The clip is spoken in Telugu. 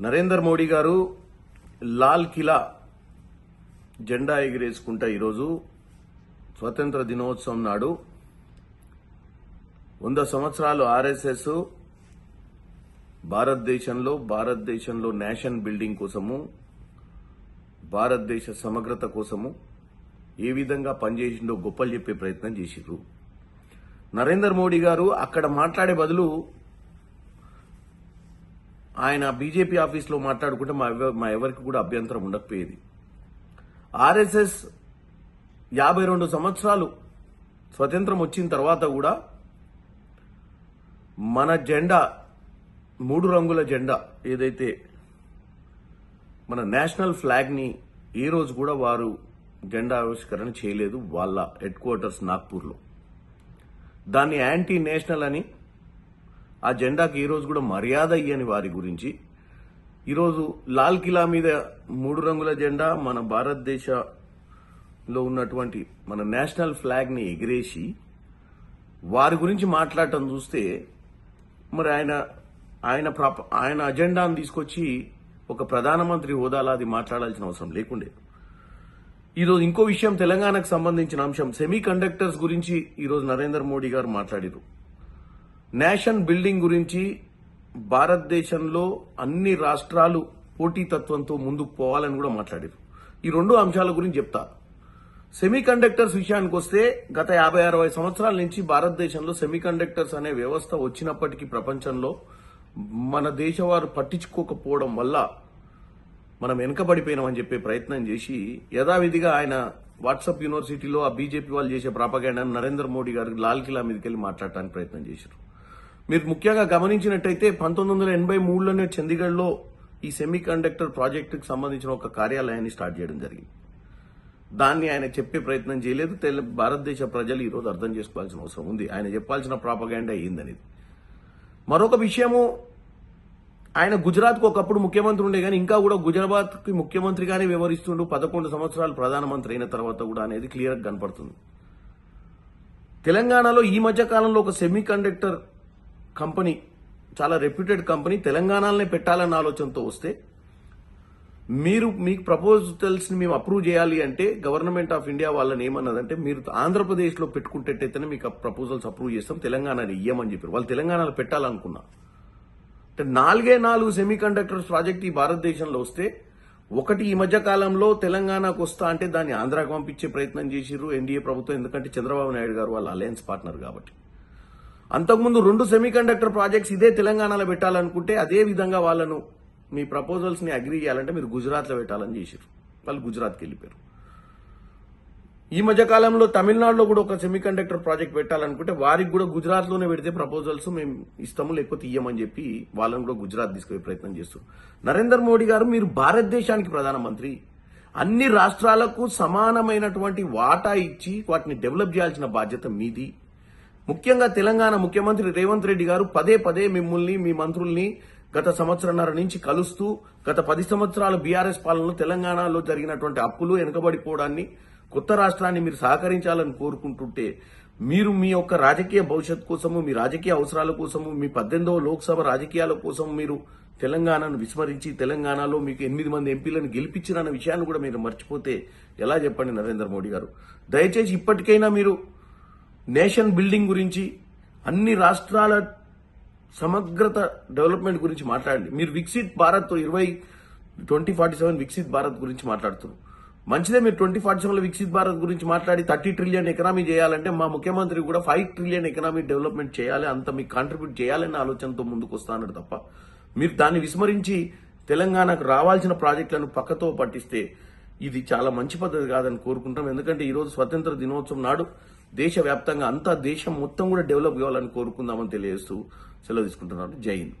నరేందర్ మోడీ గారు లాల్ కిలా జెండా ఎగిరేసుకుంటా ఈరోజు స్వతంత్ర దినోత్సవం నాడు వంద సంవత్సరాలు ఆర్ఎస్ఎస్ భారతదేశంలో భారతదేశంలో నేషన్ బిల్డింగ్ కోసము భారతదేశ సమగ్రత కోసము ఏ విధంగా పనిచేసిండో గొప్పలు చెప్పే ప్రయత్నం చేసిర్రు. నరేందర్ మోడీ గారు అక్కడ మాట్లాడే బదులు ఆయన బీజేపీ ఆఫీస్లో మాట్లాడుకుంటే మా మా ఎవరికి కూడా అభ్యంతరం ఉండకపోయేది. ఆర్ఎస్ఎస్ యాభై రెండు సంవత్సరాలు స్వతంత్రం వచ్చిన తర్వాత కూడా మన జెండా మూడు రంగుల జెండా ఏదైతే మన నేషనల్ ఫ్లాగ్ని ఏ రోజు కూడా వారు జెండా ఆవిష్కరణ చేయలేదు వాళ్ళ హెడ్ క్వార్టర్స్ నాగ్పూర్లో. దాన్ని యాంటీ నేషనల్ అని ఆ జెండాకి ఈరోజు కూడా మర్యాద ఇయ్యని వారి గురించి. ఈరోజు లాల్ కిలా మీద మూడు రంగుల జెండా మన భారతదేశంలో ఉన్నటువంటి మన నేషనల్ ఫ్లాగ్ని ఎగిరేసి వారి గురించి మాట్లాడటం చూస్తే మరి ఆయన ఆయన ఆయన అజెండాను తీసుకొచ్చి ఒక ప్రధానమంత్రి హోదాలో అది మాట్లాడాల్సిన అవసరం లేకుండే. ఈరోజు ఇంకో విషయం తెలంగాణకు సంబంధించిన అంశం సెమీ కండక్టర్స్ గురించి ఈరోజు నరేంద్ర మోడీ గారు మాట్లాడారు నేషన్ బిల్డింగ్ గురించి భారతదేశంలో అన్ని రాష్ట్రాలు పోటీతత్వంతో ముందుకు పోవాలని కూడా మాట్లాడారు. ఈ రెండు అంశాల గురించి చెప్తా. సెమీ కండక్టర్స్ విషయానికి వస్తే గత యాభై అరవై సంవత్సరాల నుంచి భారతదేశంలో సెమీ కండక్టర్స్ అనే వ్యవస్థ వచ్చినప్పటికీ ప్రపంచంలో మన దేశవారు పట్టించుకోకపోవడం వల్ల మనం వెనుకబడిపోయినామని చెప్పే ప్రయత్నం చేసి యథావిధిగా ఆయన వాట్సాప్ యూనివర్సిటీలో ఆ బీజేపీ వాళ్ళు చేసే ప్రాపగాండాన్ని నరేంద్ర మోడీ గారు లాల్ కిలా మీదకి వెళ్ళి మాట్లాడటానికి ప్రయత్నం చేశారు. మీరు ముఖ్యంగా గమనించినట్టయితే పంతొమ్మిది వందల ఎనభై మూడులోనే చండీగఢ్లో ఈ సెమీ కండక్టర్ ప్రాజెక్టుకు సంబంధించిన ఒక కార్యాలయాన్ని స్టార్ట్ చేయడం జరిగింది. దాన్ని ఆయన చెప్పే ప్రయత్నం చేయలేదు. తెల భారతదేశ ప్రజలు ఈరోజు అర్థం చేసుకోవాల్సిన అవసరం ఉంది. ఆయన చెప్పాల్సిన ప్రాపగాండా ఏందనేది. మరొక విషయము ఆయన గుజరాత్కు ఒకప్పుడు ముఖ్యమంత్రి ఉండే కానీ ఇంకా కూడా గుజరాత్కి ముఖ్యమంత్రిగానే వ్యవహరిస్తుండు. పదకొండు సంవత్సరాలు ప్రధానమంత్రి అయిన తర్వాత కూడా అనేది క్లియర్గా కనపడుతుంది. తెలంగాణలో ఈ మధ్య కాలంలో ఒక సెమీ కండక్టర్ కంపెనీ చాలా రెప్యూటెడ్ కంపెనీ తెలంగాణలోనే పెట్టాలన్న ఆలోచనతో వస్తే మీరు మీకు ప్రపోజల్స్ని మేము అప్రూవ్ చేయాలి అంటే గవర్నమెంట్ ఆఫ్ ఇండియా వాళ్ళని ఏమన్నదంటే మీరు ఆంధ్రప్రదేశ్లో పెట్టుకుంటేటైతేనే మీకు ప్రపోజల్స్ అప్రూవ్ చేస్తాం తెలంగాణని ఇయ్యమని చెప్పారు. వాళ్ళు తెలంగాణలో పెట్టాలనుకున్నా. అంటే నాలుగే నాలుగు సెమీ కండక్టర్స్ ప్రాజెక్ట్ ఈ భారతదేశంలో వస్తే ఒకటి ఈ మధ్య కాలంలో తెలంగాణకు వస్తా అంటే దాన్ని ఆంధ్రాకు పంపించే ప్రయత్నం చేసిర్రు ఎన్డీఏ ప్రభుత్వం ఎందుకంటే చంద్రబాబు నాయుడు గారు వాళ్ళ అలయన్స్ పార్ట్నర్ కాబట్టి. అంతకుముందు రెండు సెమీ కండక్టర్ ప్రాజెక్ట్స్ ఇదే తెలంగాణలో పెట్టాలనుకుంటే అదే విధంగా వాళ్ళను మీ ప్రపోజల్స్ని అగ్రి అగ్రీ చేయాలంటే మీరు గుజరాత్లో పెట్టాలని చేశారు వాళ్ళు గుజరాత్కి వెళ్ళిపోయారు. ఈ మధ్య కాలంలో తమిళనాడులో కూడా ఒక సెమీ కండక్టర్ ప్రాజెక్ట్ పెట్టాలనుకుంటే వారికి కూడా గుజరాత్లోనే పెడితే ప్రపోజల్స్ మేము ఇస్తాము లేకపోతే ఇయ్యమని చెప్పి వాళ్ళని కూడా గుజరాత్ తీసుకునే ప్రయత్నం చేస్తారు నరేంద్ర మోడీ గారు మీరు భారతదేశానికి ప్రధానమంత్రి. అన్ని రాష్ట్రాలకు సమానమైనటువంటి వాటా ఇచ్చి వాటిని డెవలప్ చేయాల్సిన బాధ్యత మీది. ముఖ్యంగా తెలంగాణ ముఖ్యమంత్రి రేవంత్ రెడ్డి గారు పదే పదే మిమ్మల్ని మీ మంత్రుల్ని గత సంవత్సరంన్నర నుంచి కలుస్తూ గత పది సంవత్సరాలు బీఆర్ఎస్ పాలనలో తెలంగాణలో జరిగినటువంటి అప్పులు వెనుకబడిపోవడాన్ని కొత్త రాష్ట్రాన్ని మీరు సహకరించాలని కోరుకుంటుంటే మీరు మీ యొక్క రాజకీయ భవిష్యత్ కోసము మీ రాజకీయ అవసరాల కోసము మీ పద్దెనిమిదవ లోక్సభ రాజకీయాల కోసం మీరు తెలంగాణను విస్మరించి తెలంగాణలో మీకు ఎనిమిది మంది ఎంపీలను గెలిపించిన విషయాన్ని కూడా మీరు మర్చిపోతే ఎలా చెప్పండి నరేంద్ర మోడీ గారు? దయచేసి ఇప్పటికైనా మీరు నేషన్ బిల్డింగ్ గురించి అన్ని రాష్ట్రాల సమగ్రత డెవలప్మెంట్ గురించి మాట్లాడండి. మీరు వికసిత్ భారత్ ఇరవై twenty forty seven Viksit Bharat గురించి మాట్లాడుతున్నారు. మంచిదే మీరు twenty forty seven Viksit Bharat గురించి మాట్లాడి థర్టీ ట్రిలియన్ ఎకనామీ చేయాలంటే మా ముఖ్యమంత్రి కూడా ఫైవ్ ట్రిలియన్ ఎకనామీ డెవలప్మెంట్ చేయాలి అంత మీకు కాంట్రిబ్యూట్ చేయాలనే ఆలోచనతో ముందుకు వస్తానడు తప్ప. మీరు దాన్ని విస్మరించి తెలంగాణకు రావాల్సిన ప్రాజెక్టులను పక్కతో పట్టిస్తే ఇది చాలా మంచి పద్ధతి కాదని కోరుకుంటాం. ఎందుకంటే ఈరోజు స్వతంత్ర దినోత్సవం నాడు దేశవ్యాప్తంగా అంతా దేశం మొత్తం కూడా డెవలప్ కావాలని కోరుకుందామని తెలియజేస్తూ సెలవు తీసుకుంటున్నాను. జై హింద్.